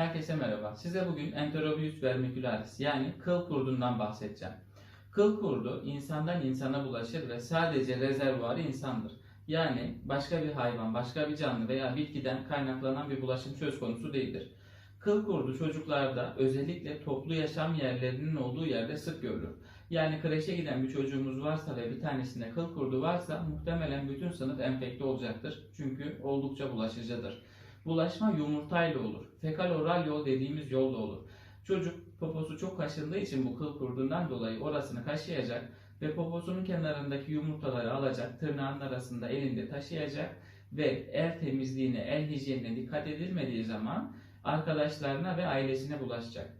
Herkese merhaba. Size bugün Enterobius vermicularis yani kıl kurdundan bahsedeceğim. Kıl kurdu insandan insana bulaşır ve sadece rezervuarı insandır. Yani başka bir hayvan, başka bir canlı veya bitkiden kaynaklanan bir bulaşım söz konusu değildir. Kıl kurdu çocuklarda özellikle toplu yaşam yerlerinin olduğu yerde sık görülür. Yani kreşe giden bir çocuğumuz varsa ve bir tanesinde kıl kurdu varsa muhtemelen bütün sınıf enfekte olacaktır. Çünkü oldukça bulaşıcıdır. Bulaşma yumurtayla olur. Fekal oral yol dediğimiz yolla olur. Çocuk poposu çok kaşındığı için bu kıl kurduğundan dolayı orasını kaşıyacak ve poposunun kenarındaki yumurtaları alacak, tırnağın arasında elinde taşıyacak ve el temizliğine, el hijyenine dikkat edilmediği zaman arkadaşlarına ve ailesine bulaşacak.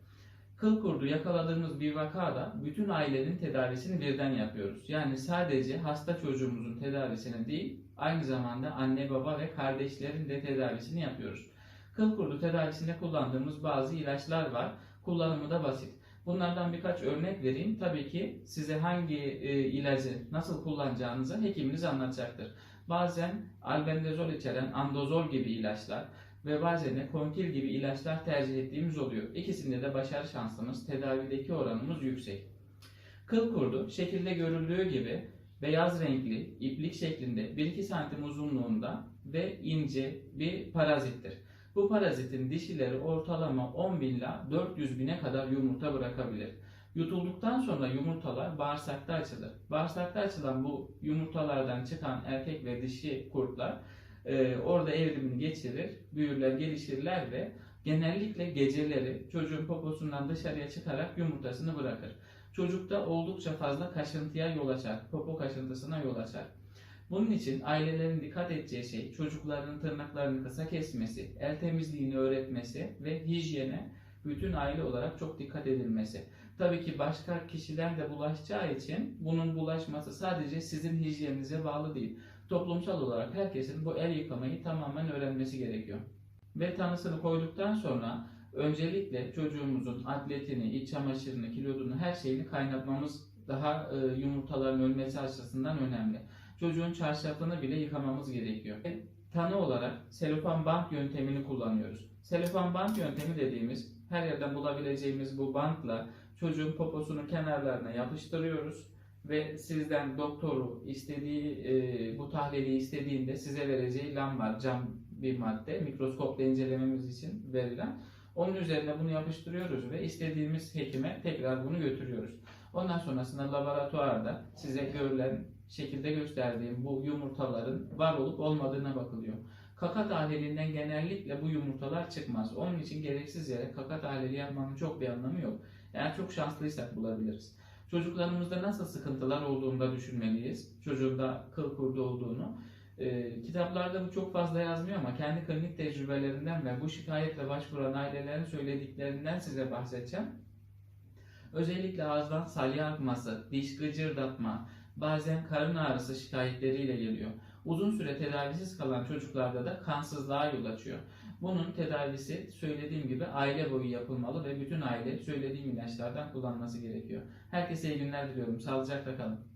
Kıl kurdu yakaladığımız bir vakada bütün ailenin tedavisini birden yapıyoruz. Yani sadece hasta çocuğumuzun tedavisini değil, aynı zamanda anne baba ve kardeşlerin de tedavisini yapıyoruz. Kıl kurdu tedavisinde kullandığımız bazı ilaçlar var. Kullanımı da basit. Bunlardan birkaç örnek vereyim. Tabii ki size hangi e, ilacı nasıl kullanacağınızı hekiminiz anlatacaktır. Bazen albendazol içeren andozol gibi ilaçlar ve bazen de kontil gibi ilaçlar tercih ettiğimiz oluyor. İkisinde de başarı şansımız, tedavideki oranımız yüksek. Kıl kurdu şekilde görüldüğü gibi beyaz renkli, iplik şeklinde 1-2 santim uzunluğunda ve ince bir parazittir. Bu parazitin dişileri ortalama 10 bin ile 400 bine kadar yumurta bırakabilir. Yutulduktan sonra yumurtalar bağırsakta açılır. Bağırsakta açılan bu yumurtalardan çıkan erkek ve dişi kurtlar e, orada evrimini geçirir, büyürler, gelişirler ve genellikle geceleri çocuğun poposundan dışarıya çıkarak yumurtasını bırakır. Çocukta oldukça fazla kaşıntıya yol açar, popo kaşıntısına yol açar. Bunun için ailelerin dikkat edeceği şey çocukların tırnaklarını kısa kesmesi, el temizliğini öğretmesi ve hijyene bütün aile olarak çok dikkat edilmesi. Tabii ki başka kişiler de bulaşacağı için bunun bulaşması sadece sizin hijyeninize bağlı değil. Toplumsal olarak herkesin bu el yıkamayı tamamen öğrenmesi gerekiyor. Ve tanısını koyduktan sonra öncelikle çocuğumuzun atletini, iç çamaşırını, kilodunu, her şeyini kaynatmamız daha e, yumurtaların ölmesi açısından önemli. Çocuğun çarşafını bile yıkamamız gerekiyor. Tanı olarak selofan bant yöntemini kullanıyoruz. Selofan bant yöntemi dediğimiz her yerden bulabileceğimiz bu bantla çocuğun poposunun kenarlarına yapıştırıyoruz ve sizden doktoru istediği e, bu tahlili istediğinde size vereceği lam var cam bir madde mikroskopla incelememiz için verilen onun üzerine bunu yapıştırıyoruz ve istediğimiz hekime tekrar bunu götürüyoruz. Ondan sonrasında laboratuvarda size görülen şekilde gösterdiğim bu yumurtaların var olup olmadığına bakılıyor. Kaka tahlilinden genellikle bu yumurtalar çıkmaz. Onun için gereksiz yere kaka tahlili yapmanın çok bir anlamı yok. Eğer çok şanslıysak bulabiliriz. Çocuklarımızda nasıl sıkıntılar olduğunda düşünmeliyiz. Çocuğunda kıl kurdu olduğunu. Ee, kitaplarda bu çok fazla yazmıyor ama kendi klinik tecrübelerinden ve bu şikayetle başvuran ailelerin söylediklerinden size bahsedeceğim. Özellikle ağızdan salya akması, diş gıcırdatma, bazen karın ağrısı şikayetleriyle geliyor. Uzun süre tedavisiz kalan çocuklarda da kansızlığa yol açıyor. Bunun tedavisi söylediğim gibi aile boyu yapılmalı ve bütün aile söylediğim ilaçlardan kullanması gerekiyor. Herkese iyi günler diliyorum. Sağlıcakla kalın.